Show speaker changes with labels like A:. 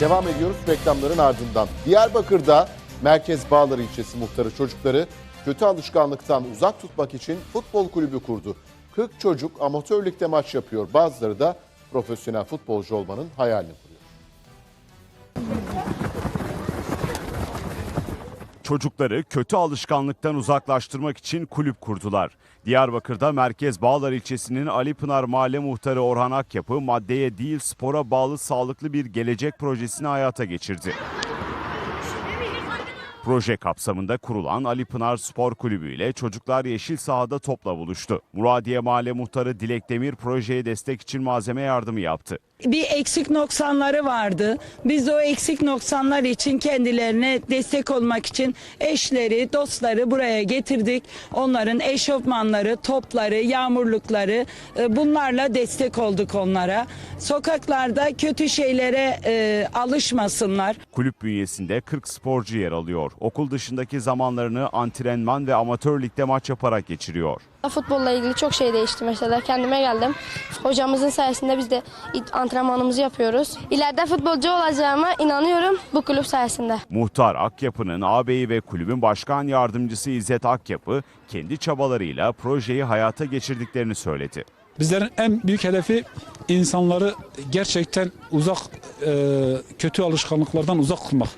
A: Devam ediyoruz reklamların ardından. Diyarbakır'da Merkez Bağlar ilçesi muhtarı çocukları kötü alışkanlıktan uzak tutmak için futbol kulübü kurdu. 40 çocuk amatör ligde maç yapıyor. Bazıları da profesyonel futbolcu olmanın hayalini
B: Çocukları kötü alışkanlıktan uzaklaştırmak için kulüp kurdular. Diyarbakır'da Merkez Bağlar ilçesinin Ali Pınar Mahalle Muhtarı Orhan Akyapı maddeye değil spora bağlı sağlıklı bir gelecek projesini hayata geçirdi. Proje kapsamında kurulan Ali Pınar Spor Kulübü ile çocuklar yeşil sahada topla buluştu. Muradiye Mahalle Muhtarı Dilek Demir projeye destek için malzeme yardımı yaptı.
C: Bir eksik noksanları vardı. Biz de o eksik noksanlar için kendilerine destek olmak için eşleri, dostları buraya getirdik. Onların eşofmanları, topları, yağmurlukları e, bunlarla destek olduk onlara. Sokaklarda kötü şeylere e, alışmasınlar.
B: Kulüp bünyesinde 40 sporcu yer alıyor. Okul dışındaki zamanlarını antrenman ve amatör ligde maç yaparak geçiriyor.
D: Futbolla ilgili çok şey değişti mesela. Kendime geldim. Hocamızın sayesinde biz de antrenmanımızı yapıyoruz. İleride futbolcu olacağıma inanıyorum bu kulüp sayesinde.
B: Muhtar Akyapı'nın ağabeyi ve kulübün başkan yardımcısı İzzet Akyapı kendi çabalarıyla projeyi hayata geçirdiklerini söyledi.
E: Bizlerin en büyük hedefi insanları gerçekten uzak, e, kötü alışkanlıklardan uzak kılmak.